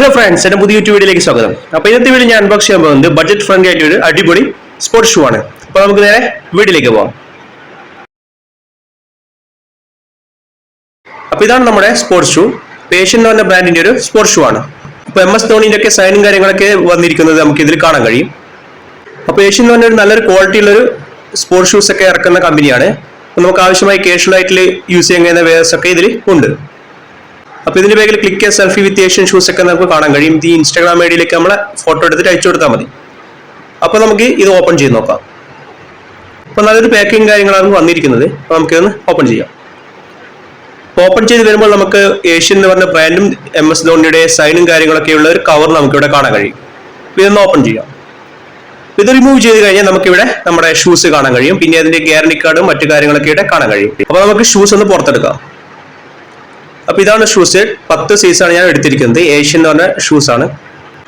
Hello friends എന്റെ പുതിയ YouTube വീഡിയോയിലേക്ക് സ്വാഗതം. അപ്പൊ ഇന്നത്തെ വീഡിയോ ഞാൻ അൺബോക്സ് ചെയ്യാൻ പോകുന്നത് ബഡ്ജറ്റ് ഫ്രണ്ട്ലി ആയിട്ട് ഒരു അടിപൊളി സ്പോർട്സ് ഷൂ ആണ്. അപ്പൊ നമുക്ക് നേരെ വീഡിയോയിലേക്ക് പോവാം. അപ്പൊ ഇതാണ് നമ്മുടെ സ്പോർട്സ് ഷൂ പേഷ്യൻ എന്ന് പറഞ്ഞ ബ്രാൻഡിന്റെ ഒരു സ്പോർട്സ് ഷൂ ആണ്. അപ്പൊ എം എസ് ധോണിന്റെ ഒക്കെ സൈനും കാര്യങ്ങളൊക്കെ വന്നിരിക്കുന്നത് നമുക്ക് ഇതിൽ കാണാൻ കഴിയും. അപ്പൊ ഏഷ്യൻ എന്ന് പറഞ്ഞ ഒരു നല്ലൊരു ക്വാളിറ്റി ഉള്ളൊരു സ്പോർട്സ് ഷൂസ് ഒക്കെ ഇറക്കുന്ന കമ്പനിയാണ് നമുക്ക് ആവശ്യമായി കാഷ്വൽ ആയിട്ട് യൂസ് ചെയ്യാൻ കഴിയുന്ന വേഴ്സ് ഒക്കെ ഇതിൽ ഉണ്ട്. അപ്പൊ ഇതിന്റെ ബാഗിൽ click selfie with Asian shoes ഒക്കെ നമുക്ക് കാണാൻ കഴിയും. ഈ ഇൻസ്റ്റാഗ്രാം ഐ ഡിയിലേക്ക് നമ്മളെ ഫോട്ടോ എടുത്തിട്ട് അയച്ചു കൊടുത്താൽ മതി. അപ്പൊ നമുക്ക് ഇത് ഓപ്പൺ ചെയ്ത് നോക്കാം. അപ്പൊ നല്ലൊരു പാക്കിംഗ് കാര്യങ്ങളാണ് വന്നിരിക്കുന്നത്. അപ്പൊ നമുക്ക് ഇതൊന്ന് ഓപ്പൺ ചെയ്യാം ഓപ്പൺ ചെയ്ത് വരുമ്പോൾ നമുക്ക് ഏഷ്യൻ എന്ന് പറഞ്ഞ ബ്രാൻഡും എം എസ് ധോണിയുടെ സൈനും കാര്യങ്ങളൊക്കെ ഉള്ള ഒരു കവർ നമുക്ക് ഇവിടെ കാണാൻ കഴിയും. ഇതൊന്ന് ഓപ്പൺ ചെയ്യാം. ഇത് റിമൂവ് ചെയ്ത് കഴിഞ്ഞാൽ നമുക്ക് ഇവിടെ നമ്മുടെ ഷൂസ് കാണാൻ കഴിയും. പിന്നെ അതിന്റെ ഗ്യാരണ്ടി കാർഡും മറ്റു കാര്യങ്ങളൊക്കെ ഇവിടെ കാണാൻ കഴിയും. അപ്പൊ നമുക്ക് ഷൂസ് ഒന്ന് പുറത്തെടുക്കാം. അപ്പൊ ഇതാണ് ഷൂസ് പത്ത് സൈസാണ് ഞാൻ എടുത്തിരിക്കുന്നത്. ഏഷ്യൻ എന്ന് പറഞ്ഞ ഷൂസ് ആണ്.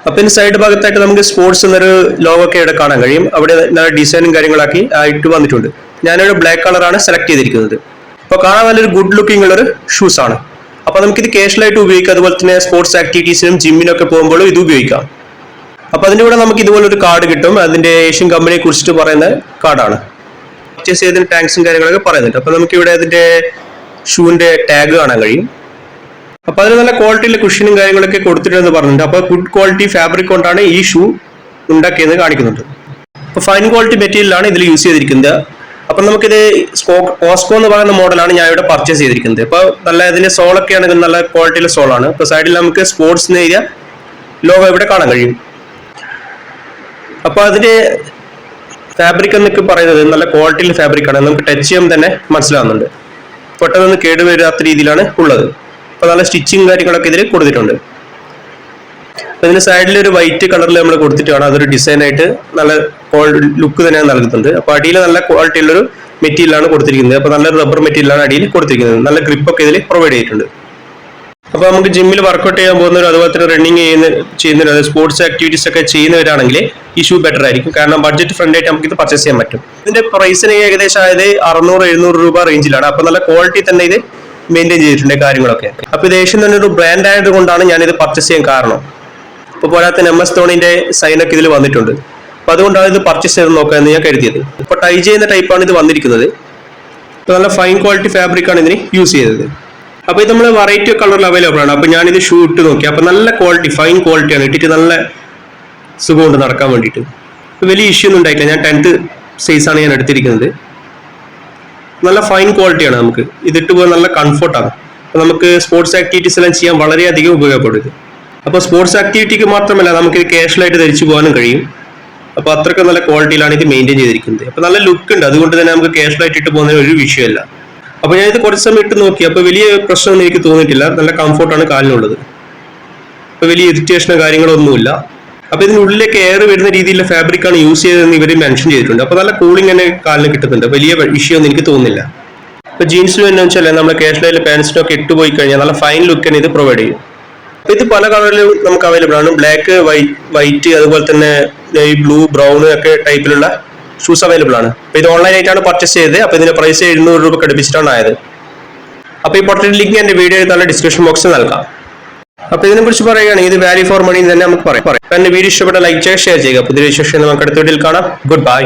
അപ്പൊ ഇതിന് സൈഡ് ഭാഗത്തായിട്ട് നമുക്ക് സ്പോർട്സ് എന്നൊരു ലോഗോ ഒക്കെ ഇവിടെ കാണാൻ കഴിയും. അവിടെ നല്ല ഡിസൈനും കാര്യങ്ങളാക്കി ആയിട്ട് വന്നിട്ടുണ്ട്. ഞാനൊരു ബ്ലാക്ക് കളറാണ് സെലക്ട് ചെയ്തിരിക്കുന്നത്. അപ്പൊ കാണാൻ നല്ലൊരു ഗുഡ് ലുക്കിംഗ് ഉള്ള ഒരു ഷൂസ് ആണ്. അപ്പൊ ഇത് കാഷ്വലായിട്ട് ഉപയോഗിക്കാം. അതുപോലെ തന്നെ സ്പോർട്സ് ആക്ടിവിറ്റീസിനും ജിമ്മിനൊക്കെ പോകുമ്പോഴും ഇത് ഉപയോഗിക്കാം. അപ്പൊ അതിന്റെ കൂടെ നമുക്ക് ഇതുപോലെ ഒരു കാർഡ് കിട്ടും. അതിന്റെ ഏഷ്യൻ കമ്പനിയെ കുറിച്ചിട്ട് പറയുന്ന കാർഡാണ് പർച്ചേസ് ചെയ്തതിന് ടാങ്ക്സും കാര്യങ്ങളൊക്കെ പറയുന്നുണ്ട്. അപ്പൊ നമുക്ക് ഇവിടെ അതിന്റെ ഷൂവിന്റെ ടാഗ് കാണാൻ കഴിയും. അപ്പൊ അതിന് നല്ല ക്വാളിറ്റിയിലെ കുഷ്യനും കാര്യങ്ങളൊക്കെ കൊടുത്തിട്ടുണ്ടെന്ന് പറഞ്ഞിട്ടുണ്ട്. അപ്പൊ ഗുഡ് ക്വാളിറ്റി ഫാബ്രിക് കൊണ്ടാണ് ഈ ഷൂ ഉണ്ടാക്കിയെന്ന് കാണിക്കുന്നുണ്ട്. അപ്പൊ ഫൈൻ ക്വാളിറ്റി മെറ്റീരിയലാണ് ഇതിൽ യൂസ് ചെയ്തിരിക്കുന്നത്. അപ്പൊ നമുക്കിത് ഓസ്കോ എന്ന് പറയുന്ന മോഡലാണ് ഞാൻ ഇവിടെ പർച്ചേസ് ചെയ്തിരിക്കുന്നത്. അപ്പൊ നല്ല ഇതിന്റെ സോളൊക്കെ ആണെങ്കിൽ നല്ല ക്വാളിറ്റിയിലെ സോളാണ് അപ്പൊ സൈഡിൽ നമുക്ക് സ്പോർട്സ് ഏരിയ ലോഗോ ഇവിടെ കാണാൻ കഴിയും. അപ്പൊ അതിന്റെ ഫാബ്രിക് എന്നൊക്കെ പറയുന്നത് നല്ല ക്വാളിറ്റിയിൽ ഫാബ്രിക് ആണ്. നമുക്ക് ടച്ച് ചെയ്യുമ്പോൾ തന്നെ മനസ്സിലാവുന്നുണ്ട്. പെട്ടെന്ന് കേടുവരാത്ത രീതിയിലാണ് ഉള്ളത്. അപ്പൊ നല്ല സ്റ്റിച്ചിങ് കാര്യങ്ങളൊക്കെ ഇതിൽ കൊടുത്തിട്ടുണ്ട്. അപ്പൊ ഇതിന് സൈഡിൽ ഒരു വൈറ്റ് കളറിൽ നമ്മൾ കൊടുത്തിട്ടാണ് അതൊരു ഡിസൈൻ ആയിട്ട് നല്ല ലുക്ക് തന്നെ നൽകുന്നുണ്ട്. അപ്പോൾ അടിയിൽ നല്ല ക്വാളിറ്റി ഉള്ളൊരു മെറ്റീരിയലാണ് കൊടുത്തിരിക്കുന്നത്. അപ്പോൾ നല്ല റബ്ബർ മെറ്റീരിയലാണ് അടിയിൽ കൊടുത്തിരിക്കുന്നത്. നല്ല ഗ്രിപ്പ് ഒക്കെ ഇതിൽ പ്രൊവൈഡ് ചെയ്തിട്ടുണ്ട്. അപ്പോൾ നമുക്ക് ജിമ്മിൽ വർക്കൗട്ട് ചെയ്യാൻ പോകുന്നവർ അതുപോലെ തന്നെ റണ്ണിങ് ചെയ്യുന്ന ചെയ്യുന്നവർ സ്പോർട്സ് ആക്ടിവിറ്റീസ് ഒക്കെ ചെയ്യുന്നവരാണെങ്കിൽ ഈ ഷൂ ബെറ്റർ ആയിരിക്കും. കാരണം ബഡ്ജറ്റ് ഫ്രണ്ട് ആയിട്ട് നമുക്ക് ഇത് പർച്ചേസ് ചെയ്യാൻ പറ്റും. ഇതിന്റെ പ്രൈസിന് ഏകദേശം ആയത് അറുന്നൂറ് എഴുന്നൂറ് രൂപ റേഞ്ചിലാണ് അപ്പോൾ നല്ല ക്വാളിറ്റി തന്നെ ഇത് മെയിന്റെയിൻ ചെയ്തിട്ടുണ്ട് കാര്യങ്ങളൊക്കെ. അപ്പൊ ഇത് ഏഷ്യൻ തന്നെ ഒരു ബ്രാൻഡ് ആയതുകൊണ്ടാണ് ഞാൻ ഇത് പർച്ചേസ് ചെയ്യാൻ കാരണം. അപ്പൊ പോരാത്ത എം എസ് ധോണിന്റെ സൈനൊക്കെ ഇതിൽ വന്നിട്ടുണ്ട്. അപ്പോൾ അതുകൊണ്ടാണ് ഇത് പർച്ചേസ് ചെയ്ത് നോക്കാമെന്ന് ഞാൻ കരുതിയത്. ഇപ്പൊ ടൈ ചെയ്യുന്ന ടൈപ്പാണ് ഇത് വന്നിരിക്കുന്നത്. ഇപ്പൊ നല്ല ഫൈൻ ക്വാളിറ്റി ഫാബ്രിക് ആണ് ഇതിന് യൂസ് ചെയ്തത്. അപ്പൊ ഇത് നമ്മൾ വെറൈറ്റി കളറിൽ അവൈലബിൾ ആണ്. അപ്പോൾ ഞാനിത് ഷൂ ഇട്ട് നോക്കി. അപ്പോൾ നല്ല ക്വാളിറ്റി ഫൈൻ ക്വാളിറ്റി ആണ്. ഇട്ടിട്ട് നല്ല സുഖമുണ്ട് നടക്കാൻ വേണ്ടിയിട്ട്. വലിയ ഇഷ്യൂ ഒന്നും ഉണ്ടായിട്ടില്ല. ഞാൻ ടെൻത്ത് സൈസ് ആണ് ഞാൻ എടുത്തിരിക്കുന്നത്. നല്ല ഫൈൻ ക്വാളിറ്റിയാണ് നമുക്ക്. ഇതിട്ട് പോകാൻ നല്ല കംഫർട്ടാണ് അപ്പൊ നമുക്ക് സ്പോർട്സ് ആക്ടിവിറ്റീസ് എല്ലാം ചെയ്യാൻ വളരെയധികം ഉപയോഗപ്പെടും അപ്പോൾ സ്പോർട്സ് ആക്ടിവിറ്റിക്ക് മാത്രമല്ല നമുക്ക് ഇത് കാഷ്വലായിട്ട് ധരിച്ചു പോകാനും കഴിയും. അപ്പൊ അത്രയ്ക്ക് നല്ല ക്വാളിറ്റിയിലാണ് ഇത് മെയിന്റെയിൻ ചെയ്തിരിക്കുന്നത്. അപ്പൊ നല്ല ലുക്ക് ഉണ്ട്. അതുകൊണ്ട് തന്നെ നമുക്ക് കാഷ്വലായിട്ട് ഇട്ട് പോകുന്നതിന് ഒരു വിഷയമല്ല. അപ്പൊ ഞാനിത് കുറച്ച് സമയം ഇട്ട് നോക്കി. അപ്പൊ വലിയ പ്രശ്നമൊന്നും എനിക്ക് തോന്നിയിട്ടില്ല. നല്ല കംഫർട്ടാണ് കാലിനുള്ളത്. അപ്പൊ വലിയ ഇറിറ്റേഷനോ കാര്യങ്ങളോ ഒന്നുമില്ല അപ്പൊ ഇതിനുള്ളിലേക്ക് എയർ വരുന്ന രീതിയിലുള്ള ഫാബ്രിക് ആണ് യൂസ് ചെയ്തതെന്ന് ഇവർ മെൻഷൻ ചെയ്തിട്ടുണ്ട്. അപ്പൊ നല്ല കൂളിംഗ് തന്നെ കാലിന് കിട്ടുന്നുണ്ട്. വലിയ ഇഷ്യൂ ഒന്നും എനിക്ക് തോന്നുന്നില്ല. ഇപ്പൊ ജീൻസിലും എന്ന് വെച്ചാൽ നമ്മൾ കാഷ്വലായിട്ട് പാൻസിനൊക്കെ ഇട്ട് പോയി കഴിഞ്ഞാൽ നല്ല ഫൈൻ ലുക്ക് തന്നെ ഇത് പ്രൊവൈഡ് ചെയ്യും. അപ്പൊ ഇത് പല കളറിലും നമുക്ക് അവൈലബിൾ ആണ്. ബ്ലാക്ക് വൈറ്റ് അതുപോലെ തന്നെ ഈ ബ്ലൂ ബ്രൗൺ ഒക്കെ ടൈപ്പിലുള്ള ഷൂസ് അവൈലബിൾ ആണ്. അപ്പൊ ഇത് ഓൺലൈൻ ആയിട്ടാണ് പർച്ചേസ് ചെയ്തത്. അപ്പൊ ഇതിന്റെ പ്രൈസ് എഴുന്നൂറ് രൂപ കടുപ്പിച്ചിട്ടാണ് ആയത്. അപ്പൊ ഈ പൊട്ടൻ ലിങ്ക് എന്റെ വീഡിയോ തന്നെ ഡിസ്ക്രിപ്ഷൻ ബോക്സിൽ നൽകാം. അപ്പൊ ഇതിനെ കുറിച്ച് പറയുകയാണെങ്കിൽ ഇത് വാല്യൂ ഫോർ മണി തന്നെ നമുക്ക് പറയാം. അപ്പൊ വീഡിയോ ഇഷ്ടപ്പെട്ട ലൈക്ക് ചെയ്യുക ഷെയർ ചെയ്യുക. പുതിയ വിശേഷം നമുക്ക് അടുത്ത വീഡിയോയിൽ കാണാം. Good bye